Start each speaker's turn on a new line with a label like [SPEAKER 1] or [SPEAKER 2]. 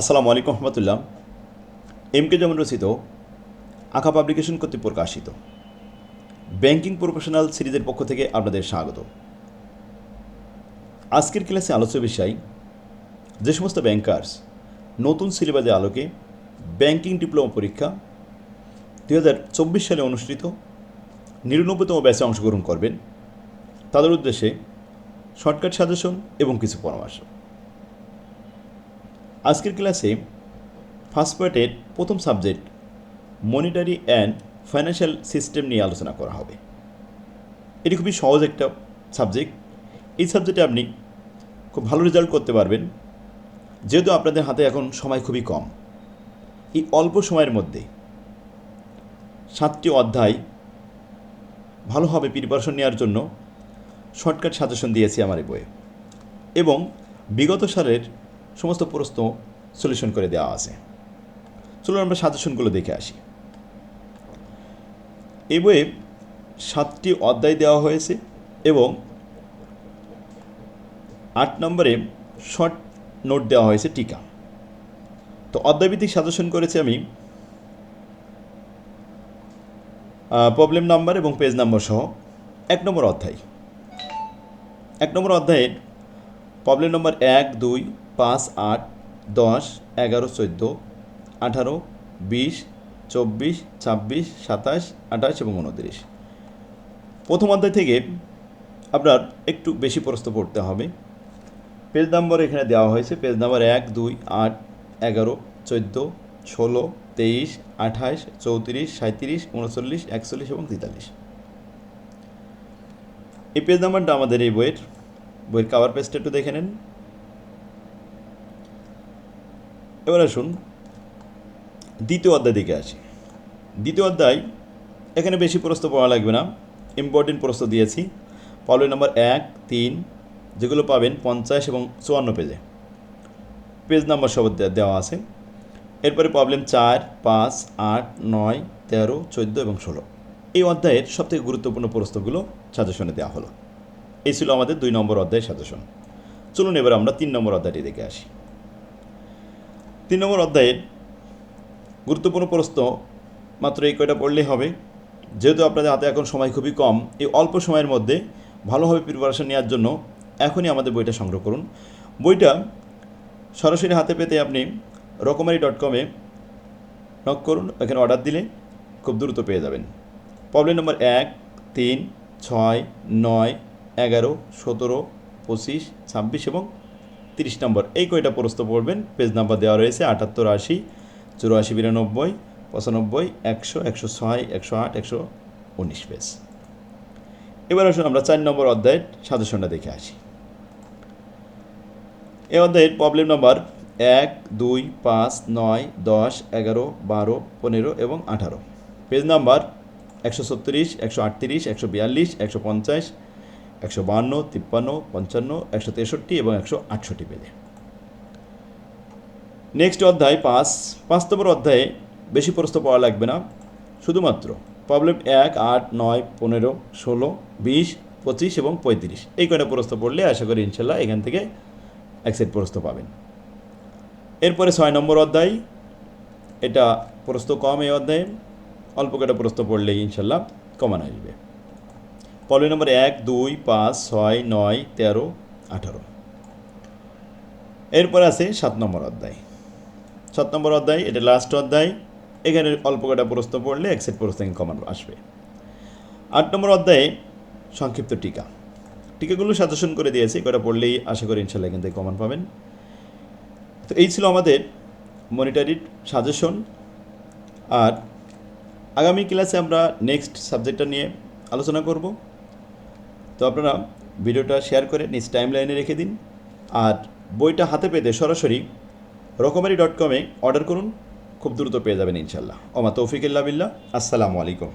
[SPEAKER 1] আসসালামু আলাইকুম রহমতুল্লাহ। M K যেমন রচিত, আঁকা পাবলিকেশন কর্তৃক প্রকাশিত। ব্যাংকিং প্রফেশনাল সিরিজের পক্ষ থেকে আপনাদের স্বাগত। আজকের ক্লাসে আলোচ্য বিষয়, যে সমস্ত ব্যাংকার্স নতুন সিলেবাসের আলোকে ব্যাংকিং ডিপ্লোমা পরীক্ষা দুই হাজার চব্বিশ সালে অনুষ্ঠিত নিরানব্বইতম ব্যাচে অংশগ্রহণ করবেন। তাদের উদ্দেশ্যে শর্টকাট সাজেশন এবং কিছু পরামর্শ। আজকের ক্লাসে ফার্স্ট পার্টের প্রথম subject monetary and financial system নিয়ে আলোচনা করা হবে। এটি খুবই সহজ একটা সাবজেক্ট এই সাবজেক্টে আপনি খুব ভালো রেজাল্ট করতে পারবেন, যেহেতু আপনাদের হাতে এখন সময় খুবই কম। এই অল্প সময়ের মধ্যে সাতটি অধ্যায় ভালোভাবে প্রিপারেশন নেওয়ার জন্য শর্টকাট সাজেশন দিয়েছি আমার এই বইয়ে। এবং বিগত সালের সমস্ত প্রশ্ন সলিউশন করে দেওয়া আছে। চলুন আমরা সাজেশনগুলো দেখে আসি। এই বইয়ে সাতটি অধ্যায় দেওয়া হয়েছে এবং আট নম্বরে শর্ট নোট দেওয়া হয়েছে টিকা। তো অধ্যায়ভিত্তিক সাজেশন করেছি আমি প্রবলেম নাম্বার এবং পেজ নাম্বার সহ। এক নম্বর অধ্যায়। এক নম্বর অধ্যায়ের প্রবলেম নম্বর এক, দুই, পাঁচ, আট, দশ, এগারো, চোদ্দ, আঠারো, বিশ, চব্বিশ, ছাব্বিশ, সাতাশ, আঠাশ এবং উনত্রিশ। প্রথম অধ্যায় থেকে আপনার একটু বেশি প্রশ্ন পড়তে হবে। পেজ নাম্বার এখানে দেওয়া হয়েছে। পেজ নাম্বার এক, দুই, আট, এগারো, চোদ্দ, ষোলো, তেইশ, আঠাশ, চৌত্রিশ সাঁত্রিশ উনচল্লিশ, একচল্লিশ এবং তেতাল্লিশ। এই পেজ নাম্বারটা আমাদের এই বইয়ের বইয়ের কাভার পেজটা একটু দেখে নেন। এবার আসুন, দ্বিতীয় অধ্যায় দিকে আসি। দ্বিতীয় অধ্যায়, এখানে বেশি প্রশ্ন পড়া লাগবে না। ইম্পর্টেন্ট প্রশ্ন দিয়েছি। পাবলিক নাম্বার এক, তিন, যেগুলো পাবেন পঞ্চাশ এবং চুয়ান্ন পেজে। পেজ নাম্বার সব দেওয়া আছে। এরপরে প্রবলেম চার, পাঁচ, আট, নয়, তেরো, চোদ্দ এবং ষোলো। এই অধ্যায়ের সবথেকে গুরুত্বপূর্ণ প্রশ্নগুলো সাজেশনে দেওয়া হলো। এই ছিল আমাদের দুই নম্বর অধ্যায়ের সাজেশন। চলুন এবার আমরা তিন নম্বর অধ্যায়টি দেখে আসি। তিন নম্বর অধ্যায়ের গুরুত্বপূর্ণ প্রশ্ন মাত্র এই কয়টা পড়লেই হবে। যেহেতু আপনাদের হাতে এখন সময় খুবই কম, এই অল্প সময়ের মধ্যে ভালোভাবে প্রিপারেশন নেওয়ার জন্য এখনই আমাদের বইটা সংগ্রহ করুন। বইটা সরাসরি হাতে পেতে আপনি রকমারি ডট কমে নক করুন, এখানে অর্ডার দিলে খুব দ্রুত পেয়ে যাবেন। প্রবলেম নম্বর এক, তিন, ছয়, নয় এগারো, সতেরো, পঁচিশ, ছাব্বিশ এবং তিরিশ নম্বর। এই কয়টা প্রশ্ন পড়বেন? পেজ নাম্বার দেওয়া রয়েছে আটাত্তর আশি, চুরাশি বিরানব্বই, পঁচানব্বই, একশো একশো ছয়, একশো আট, একশো উনিশ পেজ। এবার আসুন আমরা চার নম্বর অধ্যায়ের সাজেশনটা দেখে আসি। এই অধ্যায়ের প্রবলেম নাম্বার এক, দুই, পাঁচ, নয়, দশ, এগারো, বারো, পনেরো এবং আঠারো। পেজ নাম্বার একশো ছত্রিশ, একশো আটত্রিশ, একশো বিয়াল্লিশ, একশো পঞ্চাশ একশো বাহান্ন, তিপ্পান্ন, পঞ্চান্ন, একশো তেষট্টি এবং একশো আটষট্টি পেজে নেক্সট অধ্যায় পাঁচ। পাঁচ নম্বর অধ্যায়ে বেশি প্রশ্ন পাওয়া লাগবে না। শুধুমাত্র প্রবলেম এক, আট, নয়, পনেরো, ষোলো, বিশ, পঁচিশ এবং পঁয়ত্রিশ। এই কয়টা প্রশ্ন পড়লে আশা করি ইনশাল্লাহ এখান থেকে এক সেট প্রশ্ন পাবেন। এরপরে ছয় নম্বর অধ্যায়। এটা প্রশ্ন কম এই অধ্যায়ে। অল্প কটা প্রশ্ন পড়লেই ইনশাল্লাহ কমান আসবে। প্রবলেম নম্বর এক, দুই, পাঁচ, ছয়, নয়, তেরো, আঠারো। এরপর আছে সাত নম্বর অধ্যায়। সাত নম্বর অধ্যায়, এটা লাস্ট অধ্যায়। এখানে অল্প কটা প্রশ্ন পড়লে এক সেট প্রশ্ন কমান আসবে। আট নম্বর অধ্যায়ে সংক্ষিপ্ত টিকা। টিকাগুলো সাজেশন করে দিয়েছি কটা পড়লেই আশা করি ইনশাল্লাহ এখান থেকে কমান পাবেন। তো এই ছিল আমাদের মনিটারির সাজেশন আর আগামী ক্লাসে আমরা নেক্সট সাবজেক্টটা নিয়ে আলোচনা করব। তো আপনারা ভিডিওটা শেয়ার করে নিজ টাইম লাইনে রেখে দিন। আর বইটা হাতে পেতে সরাসরি রকমারি ডট কমে অর্ডার করুন, খুব দ্রুত পেয়ে যাবেন ইনশাল্লাহ ওমা তৌফিক বিল্লাহ। আসসালামু আলাইকুম